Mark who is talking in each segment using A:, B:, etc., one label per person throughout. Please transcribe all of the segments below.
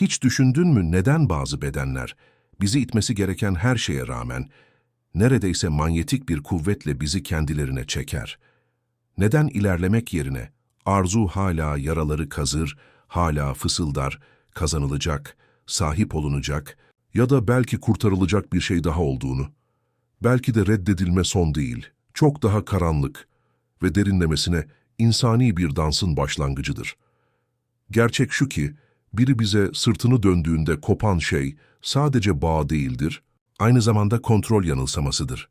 A: Hiç düşündün mü neden bazı bedenler, bizi itmesi gereken her şeye rağmen, neredeyse manyetik bir kuvvetle bizi kendilerine çeker? Neden ilerlemek yerine arzu hala yaraları kazır, hala fısıldar, kazanılacak, sahip olunacak ya da belki kurtarılacak bir şey daha olduğunu? Belki de reddedilme son değil, çok daha karanlık ve derinlemesine insani bir dansın başlangıcıdır. Gerçek şu ki, biri bize sırtını döndüğünde kopan şey sadece bağ değildir, aynı zamanda kontrol yanılsamasıdır.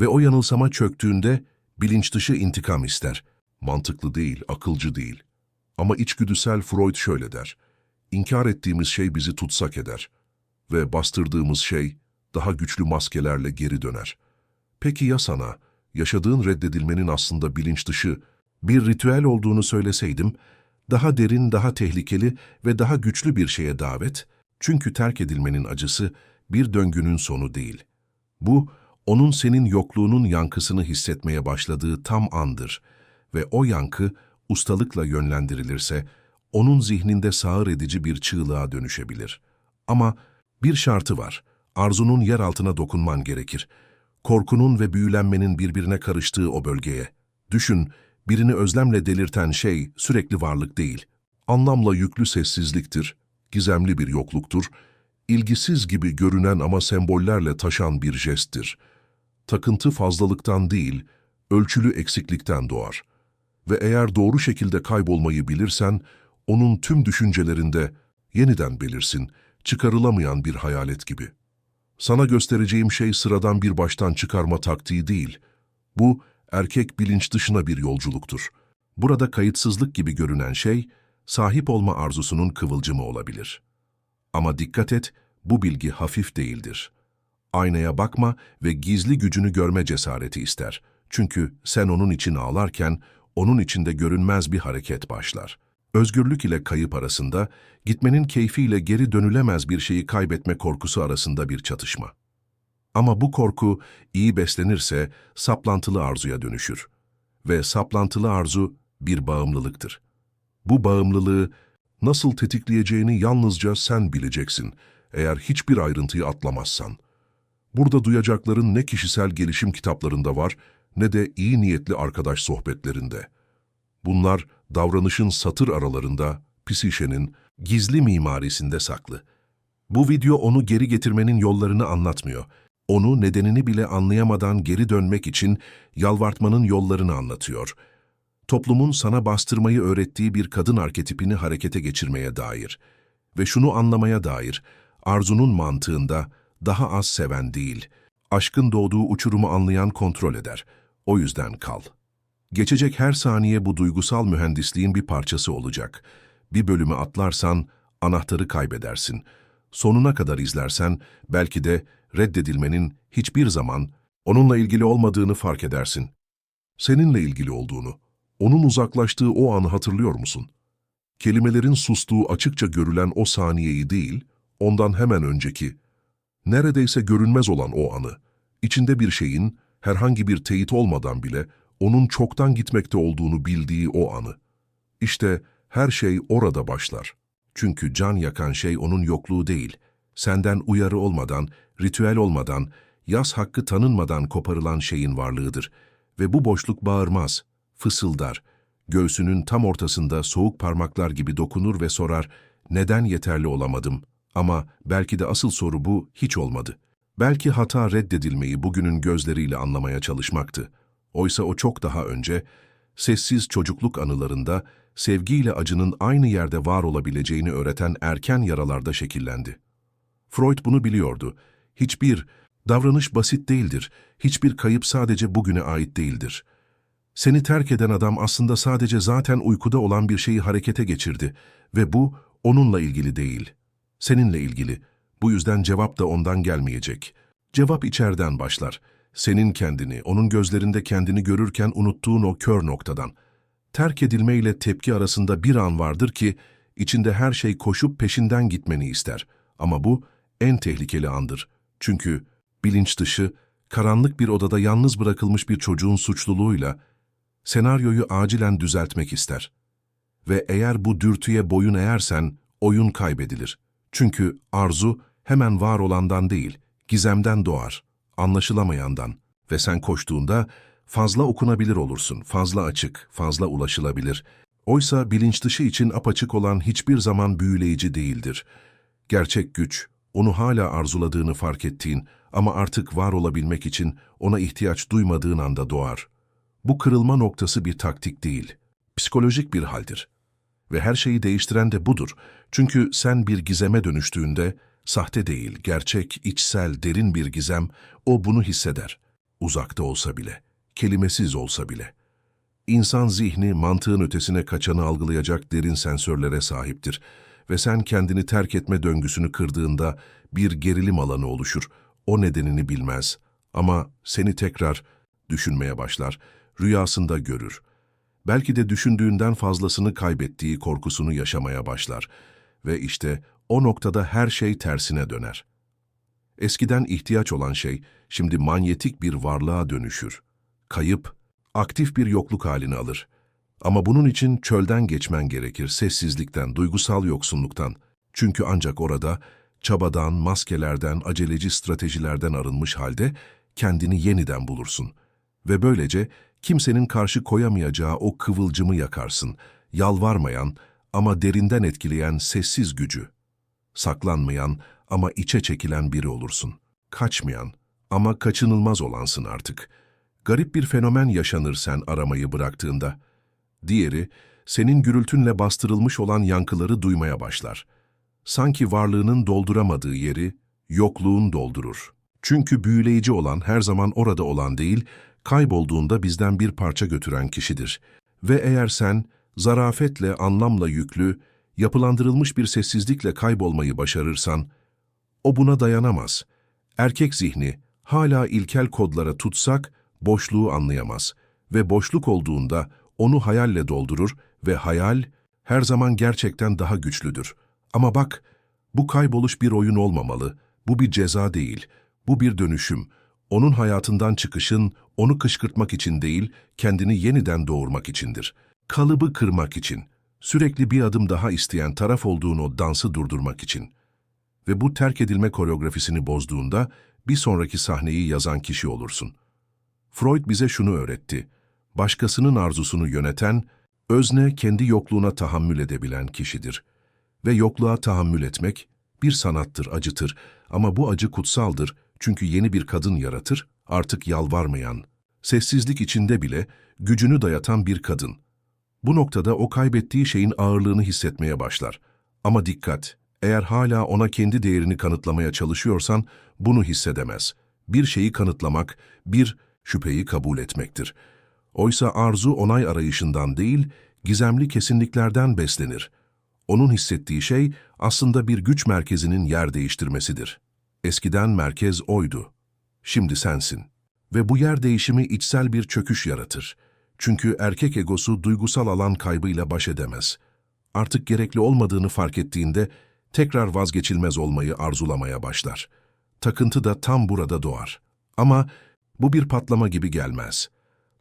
A: Ve o yanılsama çöktüğünde bilinç dışı intikam ister. Mantıklı değil, akılcı değil. Ama içgüdüsel Freud şöyle der. İnkar ettiğimiz şey bizi tutsak eder. Ve bastırdığımız şey daha güçlü maskelerle geri döner. Peki ya sana, yaşadığın reddedilmenin aslında bilinç dışı bir ritüel olduğunu söyleseydim, daha derin, daha tehlikeli ve daha güçlü bir şeye davet, çünkü terk edilmenin acısı bir döngünün sonu değil. Bu, onun senin yokluğunun yankısını hissetmeye başladığı tam andır ve o yankı ustalıkla yönlendirilirse, onun zihninde sağır edici bir çığlığa dönüşebilir. Ama bir şartı var, arzunun yer altına dokunman gerekir. Korkunun ve büyülenmenin birbirine karıştığı o bölgeye. Düşün, birini özlemle delirten şey sürekli varlık değil. Anlamla yüklü sessizliktir, gizemli bir yokluktur, ilgisiz gibi görünen ama sembollerle taşan bir jesttir. Takıntı fazlalıktan değil, ölçülü eksiklikten doğar. Ve eğer doğru şekilde kaybolmayı bilirsen, onun tüm düşüncelerinde yeniden belirsin, çıkarılamayan bir hayalet gibi. Sana göstereceğim şey sıradan bir baştan çıkarma taktiği değil. Bu, erkek bilinç dışına bir yolculuktur. Burada kayıtsızlık gibi görünen şey, sahip olma arzusunun kıvılcımı olabilir. Ama dikkat et, bu bilgi hafif değildir. Aynaya bakma ve gizli gücünü görme cesareti ister. Çünkü sen onun için ağlarken, onun içinde görünmez bir hareket başlar. Özgürlük ile kayıp arasında, gitmenin keyfiyle geri dönülemez bir şeyi kaybetme korkusu arasında bir çatışma. Ama bu korku iyi beslenirse saplantılı arzuya dönüşür. Ve saplantılı arzu bir bağımlılıktır. Bu bağımlılığı nasıl tetikleyeceğini yalnızca sen bileceksin eğer hiçbir ayrıntıyı atlamazsan. Burada duyacakların ne kişisel gelişim kitaplarında var ne de iyi niyetli arkadaş sohbetlerinde. Bunlar davranışın satır aralarında, psişenin gizli mimarisinde saklı. Bu video onu geri getirmenin yollarını anlatmıyor. Onu nedenini bile anlayamadan geri dönmek için yalvartmanın yollarını anlatıyor. Toplumun sana bastırmayı öğrettiği bir kadın arketipini harekete geçirmeye dair ve şunu anlamaya dair, arzunun mantığında daha az seven değil, aşkın doğduğu uçurumu anlayan kontrol eder. O yüzden kal. Geçecek her saniye bu duygusal mühendisliğin bir parçası olacak. Bir bölümü atlarsan anahtarı kaybedersin. Sonuna kadar izlersen belki de reddedilmenin hiçbir zaman onunla ilgili olmadığını fark edersin. Seninle ilgili olduğunu, onun uzaklaştığı o anı hatırlıyor musun? Kelimelerin sustuğu açıkça görülen o saniyeyi değil, ondan hemen önceki, neredeyse görünmez olan o anı, içinde bir şeyin, herhangi bir teyit olmadan bile onun çoktan gitmekte olduğunu bildiği o anı. İşte her şey orada başlar. Çünkü can yakan şey onun yokluğu değil, senden uyarı olmadan, ritüel olmadan, yaz hakkı tanınmadan koparılan şeyin varlığıdır. Ve bu boşluk bağırmaz, fısıldar, göğsünün tam ortasında soğuk parmaklar gibi dokunur ve sorar, neden yeterli olamadım? Ama belki de asıl soru bu, hiç olmadı. Belki hata reddedilmeyi bugünün gözleriyle anlamaya çalışmaktı. Oysa o çok daha önce, sessiz çocukluk anılarında sevgiyle acının aynı yerde var olabileceğini öğreten erken yaralarda şekillendi. Freud bunu biliyordu. Hiçbir davranış basit değildir, hiçbir kayıp sadece bugüne ait değildir. Seni terk eden adam aslında sadece zaten uykuda olan bir şeyi harekete geçirdi ve bu onunla ilgili değil, seninle ilgili. Bu yüzden cevap da ondan gelmeyecek. Cevap içeriden başlar. Senin kendini, onun gözlerinde kendini görürken unuttuğun o kör noktadan. Terk edilme ile tepki arasında bir an vardır ki, içinde her şey koşup peşinden gitmeni ister. Ama bu en tehlikeli andır. Çünkü bilinç dışı, karanlık bir odada yalnız bırakılmış bir çocuğun suçluluğuyla senaryoyu acilen düzeltmek ister. Ve eğer bu dürtüye boyun eğersen, oyun kaybedilir. Çünkü arzu hemen var olandan değil, gizemden doğar, anlaşılamayandan ve sen koştuğunda fazla okunabilir olursun, fazla açık, fazla ulaşılabilir. Oysa bilinç dışı için apaçık olan hiçbir zaman büyüleyici değildir. Gerçek güç, onu hala arzuladığını fark ettiğin ama artık var olabilmek için ona ihtiyaç duymadığın anda doğar. Bu kırılma noktası bir taktik değil, psikolojik bir haldir. Ve her şeyi değiştiren de budur. Çünkü sen bir gizeme dönüştüğünde, sahte değil, gerçek, içsel, derin bir gizem, o bunu hisseder. Uzakta olsa bile, kelimesiz olsa bile. İnsan zihni mantığın ötesine kaçanı algılayacak derin sensörlere sahiptir ve sen kendini terk etme döngüsünü kırdığında bir gerilim alanı oluşur. O nedenini bilmez ama seni tekrar düşünmeye başlar, rüyasında görür. Belki de düşündüğünden fazlasını kaybettiği korkusunu yaşamaya başlar ve işte o noktada her şey tersine döner. Eskiden ihtiyaç olan şey şimdi manyetik bir varlığa dönüşür. Kayıp, aktif bir yokluk halini alır. Ama bunun için çölden geçmen gerekir, sessizlikten, duygusal yoksunluktan. Çünkü ancak orada çabadan, maskelerden, aceleci stratejilerden arınmış halde kendini yeniden bulursun. Ve böylece kimsenin karşı koyamayacağı o kıvılcımı yakarsın, yalvarmayan ama derinden etkileyen sessiz gücü. Saklanmayan ama içe çekilen biri olursun. Kaçmayan ama kaçınılmaz olansın artık. Garip bir fenomen yaşanır sen aramayı bıraktığında. Diğeri, senin gürültünle bastırılmış olan yankıları duymaya başlar. Sanki varlığının dolduramadığı yeri, yokluğun doldurur. Çünkü büyüleyici olan her zaman orada olan değil, kaybolduğunda bizden bir parça götüren kişidir. Ve eğer sen, zarafetle, anlamla yüklü, yapılandırılmış bir sessizlikle kaybolmayı başarırsan, o buna dayanamaz. Erkek zihni, hala ilkel kodlara tutsak, boşluğu anlayamaz ve boşluk olduğunda onu hayalle doldurur ve hayal her zaman gerçekten daha güçlüdür. Ama bak, bu kayboluş bir oyun olmamalı, bu bir ceza değil, bu bir dönüşüm. Onun hayatından çıkışın, onu kışkırtmak için değil, kendini yeniden doğurmak içindir. Kalıbı kırmak için, sürekli bir adım daha isteyen taraf olduğun o dansı durdurmak için. Ve bu terk edilme koreografisini bozduğunda, bir sonraki sahneyi yazan kişi olursun. Freud bize şunu öğretti. Başkasının arzusunu yöneten, özne kendi yokluğuna tahammül edebilen kişidir. Ve yokluğa tahammül etmek bir sanattır, acıtır ama bu acı kutsaldır çünkü yeni bir kadın yaratır, artık yalvarmayan, sessizlik içinde bile gücünü dayatan bir kadın. Bu noktada o kaybettiği şeyin ağırlığını hissetmeye başlar. Ama dikkat, eğer hala ona kendi değerini kanıtlamaya çalışıyorsan bunu hissedemez. Bir şeyi kanıtlamak, bir şüpheyi kabul etmektir. Oysa arzu onay arayışından değil, gizemli kesinliklerden beslenir. Onun hissettiği şey aslında bir güç merkezinin yer değiştirmesidir. Eskiden merkez oydu. Şimdi sensin. Ve bu yer değişimi içsel bir çöküş yaratır. Çünkü erkek egosu duygusal alan kaybıyla baş edemez. Artık gerekli olmadığını fark ettiğinde tekrar vazgeçilmez olmayı arzulamaya başlar. Takıntı da tam burada doğar. Ama bu bir patlama gibi gelmez.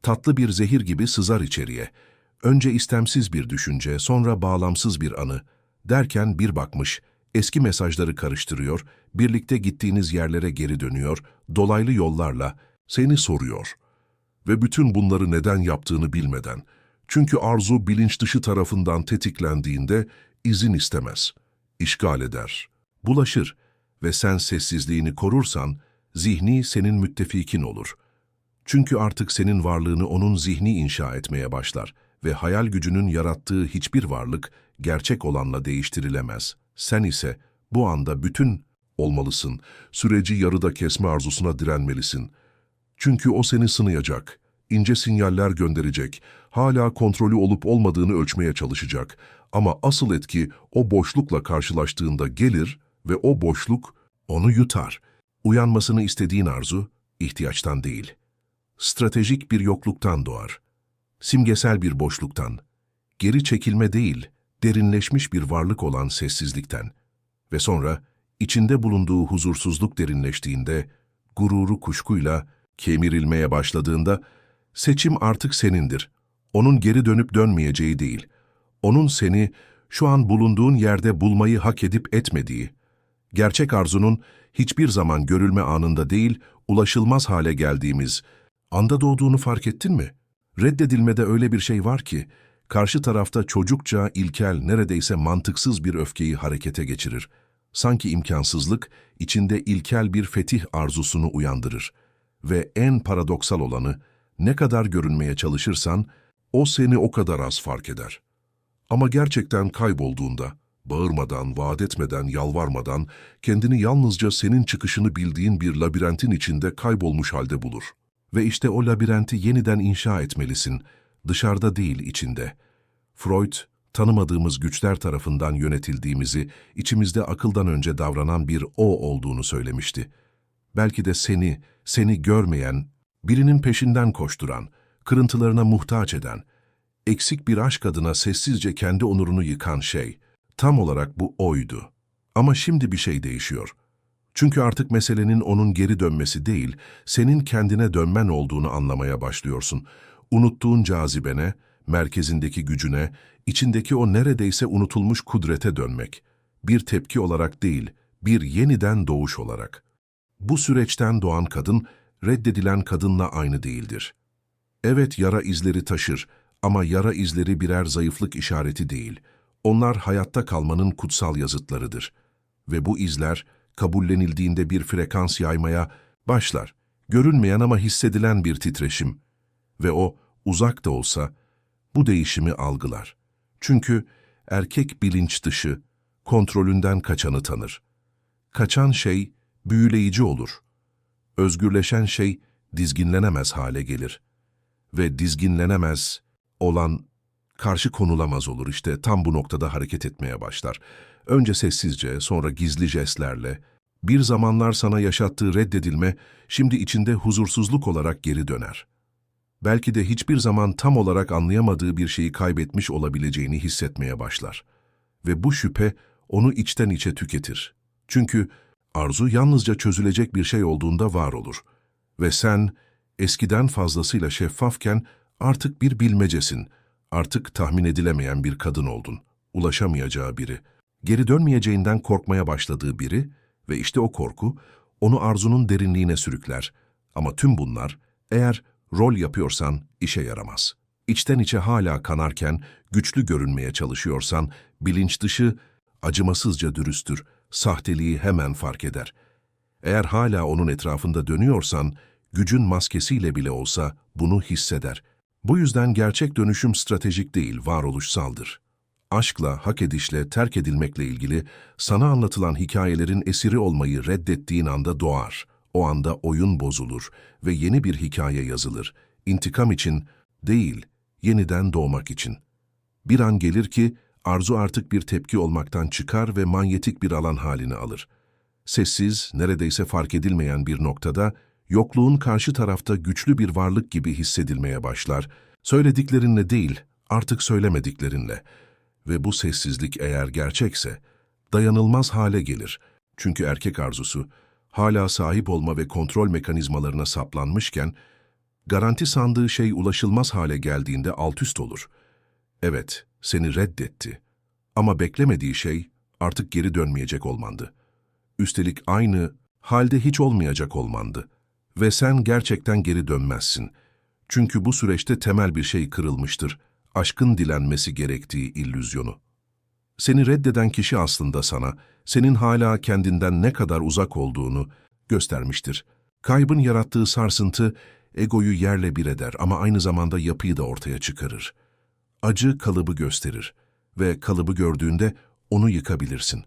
A: Tatlı bir zehir gibi sızar içeriye. Önce istemsiz bir düşünce, sonra bağlamsız bir anı. Derken bir bakmış, eski mesajları karıştırıyor, birlikte gittiğiniz yerlere geri dönüyor, dolaylı yollarla seni soruyor. Ve bütün bunları neden yaptığını bilmeden. Çünkü arzu bilinç dışı tarafından tetiklendiğinde izin istemez, işgal eder, bulaşır ve sen sessizliğini korursan, zihni senin müttefikin olur. Çünkü artık senin varlığını onun zihni inşa etmeye başlar ve hayal gücünün yarattığı hiçbir varlık gerçek olanla değiştirilemez. Sen ise bu anda bütün olmalısın, süreci yarıda kesme arzusuna direnmelisin. Çünkü o seni sınayacak, ince sinyaller gönderecek, hala kontrolü olup olmadığını ölçmeye çalışacak. Ama asıl etki o boşlukla karşılaştığında gelir ve o boşluk onu yutar. Uyanmasını istediğin arzu, ihtiyaçtan değil, stratejik bir yokluktan doğar. Simgesel bir boşluktan, geri çekilme değil, derinleşmiş bir varlık olan sessizlikten ve sonra içinde bulunduğu huzursuzluk derinleştiğinde, gururu kuşkuyla kemirilmeye başladığında, seçim artık senindir. Onun geri dönüp dönmeyeceği değil, onun seni şu an bulunduğun yerde bulmayı hak edip etmediği, Gerçek arzunun hiçbir zaman görülme anında değil, ulaşılmaz hale geldiğimiz anda doğduğunu fark ettin mi? Reddedilmede öyle bir şey var ki, karşı tarafta çocukça, ilkel, neredeyse mantıksız bir öfkeyi harekete geçirir. Sanki imkansızlık, içinde ilkel bir fetih arzusunu uyandırır. Ve en paradoksal olanı, ne kadar görünmeye çalışırsan, o seni o kadar az fark eder. Ama gerçekten kaybolduğunda, bağırmadan, vaat etmeden, yalvarmadan, kendini yalnızca senin çıkışını bildiğin bir labirentin içinde kaybolmuş halde bulur. Ve işte o labirenti yeniden inşa etmelisin, dışarıda değil içinde. Freud, tanımadığımız güçler tarafından yönetildiğimizi, içimizde akıldan önce davranan bir o olduğunu söylemişti. Belki de seni, seni görmeyen, birinin peşinden koşturan, kırıntılarına muhtaç eden, eksik bir aşk adına sessizce kendi onurunu yıkan şey, tam olarak bu oydu. Ama şimdi bir şey değişiyor. Çünkü artık meselenin onun geri dönmesi değil, senin kendine dönmen olduğunu anlamaya başlıyorsun. Unuttuğun cazibene, merkezindeki gücüne, içindeki o neredeyse unutulmuş kudrete dönmek. Bir tepki olarak değil, bir yeniden doğuş olarak. Bu süreçten doğan kadın, reddedilen kadınla aynı değildir. Evet yara izleri taşır ama yara izleri birer zayıflık işareti değil. Onlar hayatta kalmanın kutsal yazıtlarıdır. Ve bu izler kabullenildiğinde bir frekans yaymaya başlar. Görünmeyen ama hissedilen bir titreşim. Ve o uzak da olsa bu değişimi algılar. Çünkü erkek bilinç dışı, kontrolünden kaçanı tanır. Kaçan şey büyüleyici olur. Özgürleşen şey dizginlenemez hale gelir. Ve dizginlenemez olan karşı konulamaz olur işte tam bu noktada hareket etmeye başlar. Önce sessizce, sonra gizli jestlerle, bir zamanlar sana yaşattığı reddedilme, şimdi içinde huzursuzluk olarak geri döner. Belki de hiçbir zaman tam olarak anlayamadığı bir şeyi kaybetmiş olabileceğini hissetmeye başlar. Ve bu şüphe onu içten içe tüketir. Çünkü arzu yalnızca çözülecek bir şey olduğunda var olur. Ve sen, eskiden fazlasıyla şeffafken artık bir bilmecesin, artık tahmin edilemeyen bir kadın oldun, ulaşamayacağı biri, geri dönmeyeceğinden korkmaya başladığı biri ve işte o korku onu arzunun derinliğine sürükler. Ama tüm bunlar eğer rol yapıyorsan işe yaramaz. İçten içe hala kanarken güçlü görünmeye çalışıyorsan bilinç dışı acımasızca dürüsttür, sahteliği hemen fark eder. Eğer hala onun etrafında dönüyorsan gücün maskesiyle bile olsa bunu hisseder. Bu yüzden gerçek dönüşüm stratejik değil, varoluşsaldır. Aşkla, hak edişle, terk edilmekle ilgili sana anlatılan hikayelerin esiri olmayı reddettiğin anda doğar. O anda oyun bozulur ve yeni bir hikaye yazılır. İntikam için değil, yeniden doğmak için. Bir an gelir ki arzu artık bir tepki olmaktan çıkar ve manyetik bir alan halini alır. Sessiz, neredeyse fark edilmeyen bir noktada yokluğun karşı tarafta güçlü bir varlık gibi hissedilmeye başlar. Söylediklerinle değil, artık söylemediklerinle. Ve bu sessizlik eğer gerçekse, dayanılmaz hale gelir. Çünkü erkek arzusu, hala sahip olma ve kontrol mekanizmalarına saplanmışken, garanti sandığı şey ulaşılmaz hale geldiğinde altüst olur. Evet, seni reddetti. Ama beklemediği şey artık geri dönmeyecek olmandı. Üstelik aynı halde hiç olmayacak olmandı. Ve sen gerçekten geri dönmezsin. Çünkü bu süreçte temel bir şey kırılmıştır. Aşkın dilenmesi gerektiği illüzyonu. Seni reddeden kişi aslında sana, senin hala kendinden ne kadar uzak olduğunu göstermiştir. Kaybın yarattığı sarsıntı, egoyu yerle bir eder ama aynı zamanda yapıyı da ortaya çıkarır. Acı kalıbı gösterir ve kalıbı gördüğünde onu yıkabilirsin.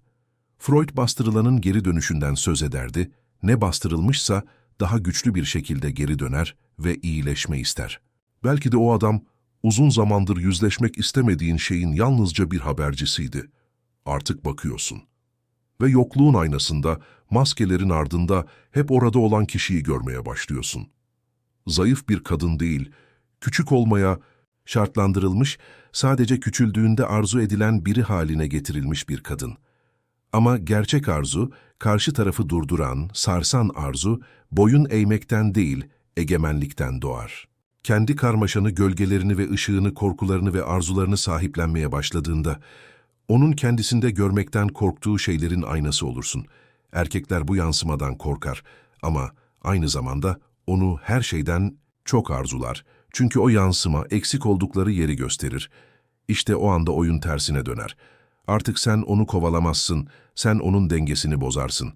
A: Freud bastırılanın geri dönüşünden söz ederdi, ne bastırılmışsa daha güçlü bir şekilde geri döner ve iyileşme ister. Belki de o adam uzun zamandır yüzleşmek istemediğin şeyin yalnızca bir habercisiydi. Artık bakıyorsun. Ve yokluğun aynasında, maskelerin ardında hep orada olan kişiyi görmeye başlıyorsun. Zayıf bir kadın değil, küçük olmaya, şartlandırılmış, sadece küçüldüğünde arzu edilen biri haline getirilmiş bir kadın. Ama gerçek arzu, karşı tarafı durduran, sarsan arzu, boyun eğmekten değil, egemenlikten doğar. Kendi karmaşanı, gölgelerini ve ışığını, korkularını ve arzularını sahiplenmeye başladığında, onun kendisinde görmekten korktuğu şeylerin aynası olursun. Erkekler bu yansımadan korkar ama aynı zamanda onu her şeyden çok arzular. Çünkü o yansıma eksik oldukları yeri gösterir. İşte o anda oyun tersine döner. Artık sen onu kovalamazsın, sen onun dengesini bozarsın.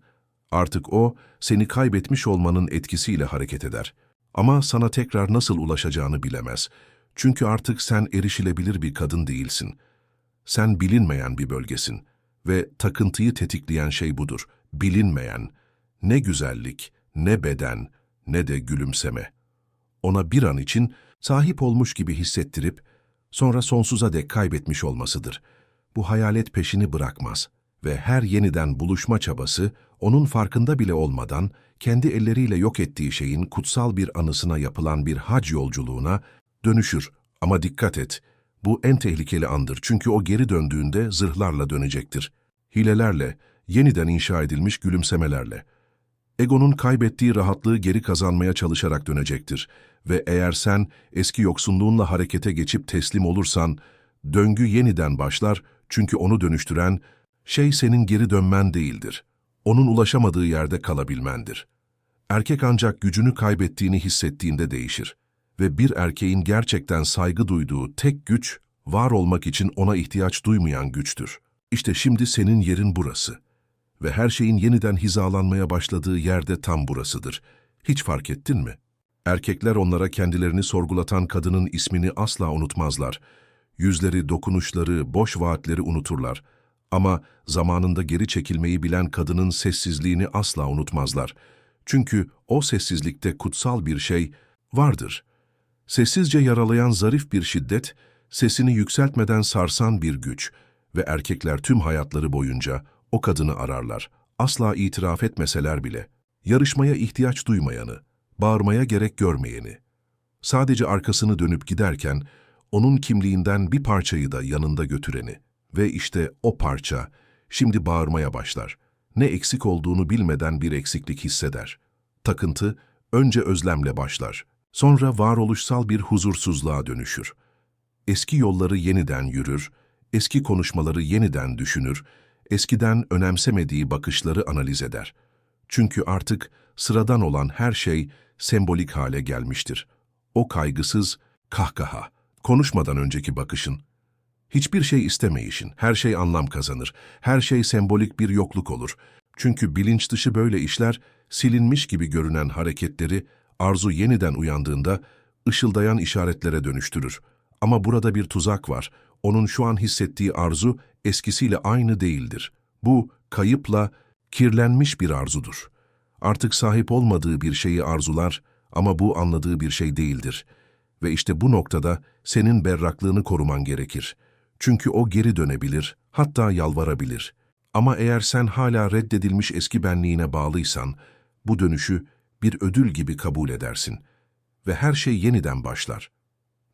A: Artık o, seni kaybetmiş olmanın etkisiyle hareket eder. Ama sana tekrar nasıl ulaşacağını bilemez. Çünkü artık sen erişilebilir bir kadın değilsin. Sen bilinmeyen bir bölgesin. Ve takıntıyı tetikleyen şey budur. Bilinmeyen. Ne güzellik, ne beden, ne de gülümseme. Ona bir an için sahip olmuş gibi hissettirip, sonra sonsuza dek kaybetmiş olmasıdır. Bu hayalet peşini bırakmaz ve her yeniden buluşma çabası, onun farkında bile olmadan, kendi elleriyle yok ettiği şeyin kutsal bir anısına yapılan bir hac yolculuğuna dönüşür. Ama dikkat et, bu en tehlikeli andır çünkü o geri döndüğünde zırhlarla dönecektir. Hilelerle, yeniden inşa edilmiş gülümsemelerle. Egonun kaybettiği rahatlığı geri kazanmaya çalışarak dönecektir. Ve eğer sen eski yoksunluğunla harekete geçip teslim olursan, döngü yeniden başlar çünkü onu dönüştüren şey senin geri dönmen değildir. Onun ulaşamadığı yerde kalabilmendir. Erkek ancak gücünü kaybettiğini hissettiğinde değişir. Ve bir erkeğin gerçekten saygı duyduğu tek güç, var olmak için ona ihtiyaç duymayan güçtür. İşte şimdi senin yerin burası. Ve her şeyin yeniden hizalanmaya başladığı yerde tam burasıdır. Hiç fark ettin mi? Erkekler onlara kendilerini sorgulatan kadının ismini asla unutmazlar. Yüzleri, dokunuşları, boş vaatleri unuturlar. Ama zamanında geri çekilmeyi bilen kadının sessizliğini asla unutmazlar. Çünkü o sessizlikte kutsal bir şey vardır. Sessizce yaralayan zarif bir şiddet, sesini yükseltmeden sarsan bir güç ve erkekler tüm hayatları boyunca o kadını ararlar. Asla itiraf etmeseler bile. Yarışmaya ihtiyaç duymayanı, bağırmaya gerek görmeyeni. Sadece arkasını dönüp giderken onun kimliğinden bir parçayı da yanında götüreni. Ve işte o parça şimdi bağırmaya başlar. Ne eksik olduğunu bilmeden bir eksiklik hisseder. Takıntı önce özlemle başlar. Sonra varoluşsal bir huzursuzluğa dönüşür. Eski yolları yeniden yürür, eski konuşmaları yeniden düşünür, eskiden önemsemediği bakışları analiz eder. Çünkü artık sıradan olan her şey sembolik hale gelmiştir. O kaygısız kahkaha, konuşmadan önceki bakışın. Hiçbir şey istemeyişin, her şey anlam kazanır, her şey sembolik bir yokluk olur. Çünkü bilinç dışı böyle işler, silinmiş gibi görünen hareketleri, arzu yeniden uyandığında ışıldayan işaretlere dönüştürür. Ama burada bir tuzak var. Onun şu an hissettiği arzu eskisiyle aynı değildir. Bu kayıpla kirlenmiş bir arzudur. Artık sahip olmadığı bir şeyi arzular ama bu anladığı bir şey değildir. Ve işte bu noktada senin berraklığını koruman gerekir. Çünkü o geri dönebilir, hatta yalvarabilir. Ama eğer sen hala reddedilmiş eski benliğine bağlıysan, bu dönüşü bir ödül gibi kabul edersin. Ve her şey yeniden başlar.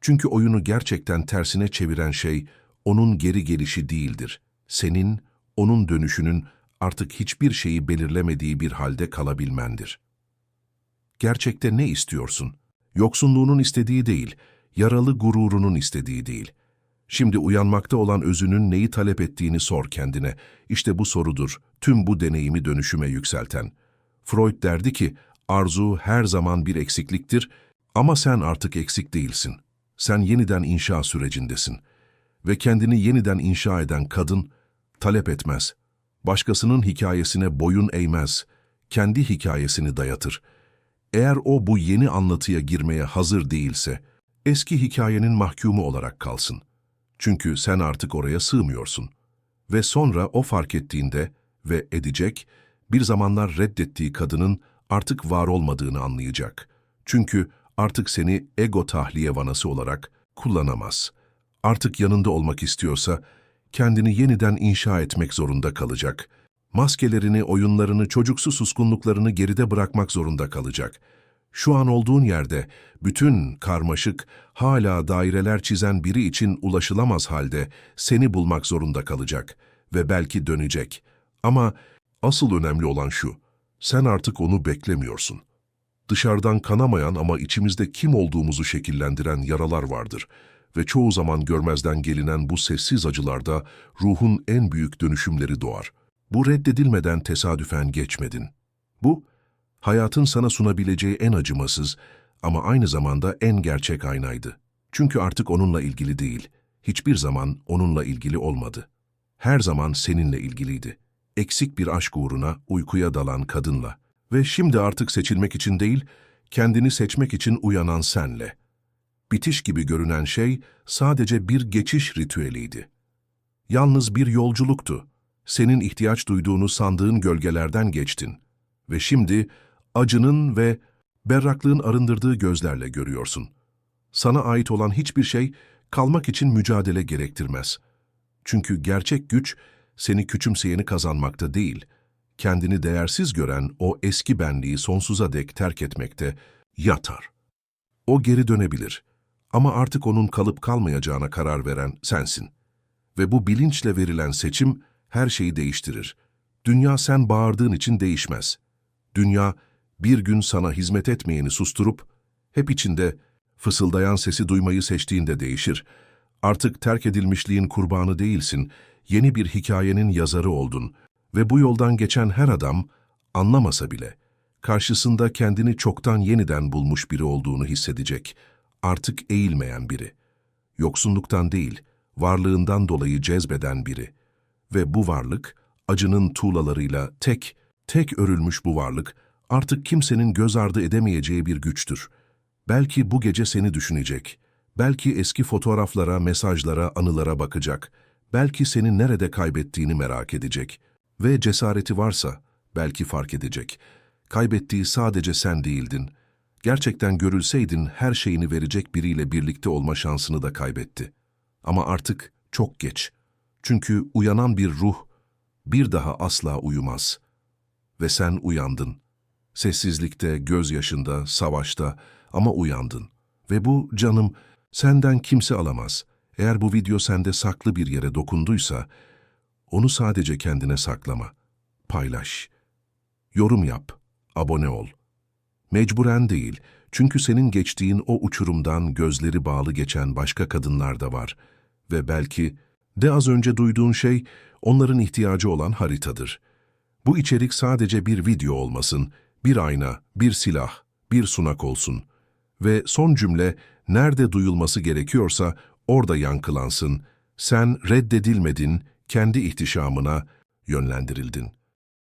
A: Çünkü oyunu gerçekten tersine çeviren şey, onun geri gelişi değildir. Senin, onun dönüşünün artık hiçbir şeyi belirlemediği bir halde kalabilmendir. Gerçekte ne istiyorsun? Yoksunluğunun istediği değil, yaralı gururunun istediği değil. Şimdi uyanmakta olan özünün neyi talep ettiğini sor kendine. İşte bu sorudur, tüm bu deneyimi dönüşüme yükselten. Freud derdi ki, arzu her zaman bir eksikliktir ama sen artık eksik değilsin. Sen yeniden inşa sürecindesin. Ve kendini yeniden inşa eden kadın, talep etmez. Başkasının hikayesine boyun eğmez. Kendi hikayesini dayatır. Eğer o bu yeni anlatıya girmeye hazır değilse, eski hikayenin mahkumu olarak kalsın. Çünkü sen artık oraya sığmıyorsun. Ve sonra o fark ettiğinde ve edecek, bir zamanlar reddettiği kadının artık var olmadığını anlayacak. Çünkü artık seni ego tahliye vanası olarak kullanamaz. Artık yanında olmak istiyorsa, kendini yeniden inşa etmek zorunda kalacak. Maskelerini, oyunlarını, çocuksu suskunluklarını geride bırakmak zorunda kalacak. Şu an olduğun yerde bütün karmaşık, hala daireler çizen biri için ulaşılamaz halde seni bulmak zorunda kalacak ve belki dönecek. Ama asıl önemli olan şu, sen artık onu beklemiyorsun. Dışarıdan kanamayan ama içimizde kim olduğumuzu şekillendiren yaralar vardır ve çoğu zaman görmezden gelinen bu sessiz acılarda ruhun en büyük dönüşümleri doğar. Bu reddedilmeden tesadüfen geçmedin. Bu, hayatın sana sunabileceği en acımasız ama aynı zamanda en gerçek aynaydı. Çünkü artık onunla ilgili değil, hiçbir zaman onunla ilgili olmadı. Her zaman seninle ilgiliydi. Eksik bir aşk uğruna uykuya dalan kadınla. Ve şimdi artık seçilmek için değil, kendini seçmek için uyanan senle. Bitiş gibi görünen şey sadece bir geçiş ritüeliydi. Yalnız bir yolculuktu. Senin ihtiyaç duyduğunu sandığın gölgelerden geçtin. Ve şimdi acının ve berraklığın arındırdığı gözlerle görüyorsun. Sana ait olan hiçbir şey kalmak için mücadele gerektirmez. Çünkü gerçek güç seni küçümseyeni kazanmakta değil, kendini değersiz gören o eski benliği sonsuza dek terk etmekte yatar. O geri dönebilir ama artık onun kalıp kalmayacağına karar veren sensin. Ve bu bilinçle verilen seçim her şeyi değiştirir. Dünya sen bağırdığın için değişmez. Dünya bir gün sana hizmet etmeyeni susturup, hep içinde fısıldayan sesi duymayı seçtiğinde değişir. Artık terk edilmişliğin kurbanı değilsin, yeni bir hikayenin yazarı oldun ve bu yoldan geçen her adam, anlamasa bile, karşısında kendini çoktan yeniden bulmuş biri olduğunu hissedecek. Artık eğilmeyen biri. Yoksunluktan değil, varlığından dolayı cezbeden biri. Ve bu varlık, acının tuğlalarıyla tek, tek örülmüş bu varlık, artık kimsenin göz ardı edemeyeceği bir güçtür. Belki bu gece seni düşünecek. Belki eski fotoğraflara, mesajlara, anılara bakacak. Belki seni nerede kaybettiğini merak edecek. Ve cesareti varsa belki fark edecek. Kaybettiği sadece sen değildin. Gerçekten görülseydin her şeyini verecek biriyle birlikte olma şansını da kaybetti. Ama artık çok geç. Çünkü uyanan bir ruh bir daha asla uyumaz. Ve sen uyandın. Sessizlikte, gözyaşında, savaşta ama uyandın. Ve bu canım senden kimse alamaz. Eğer bu video sende saklı bir yere dokunduysa, onu sadece kendine saklama. Paylaş. Yorum yap. Abone ol. Mecburen değil, çünkü senin geçtiğin o uçurumdan gözleri bağlı geçen başka kadınlar da var. Ve belki de az önce duyduğun şey onların ihtiyacı olan haritadır. Bu içerik sadece bir video olmasın, bir ayna, bir silah, bir sunak olsun. Ve son cümle nerede duyulması gerekiyorsa orada yankılansın. Sen reddedilmedin, kendi ihtişamına yönlendirildin.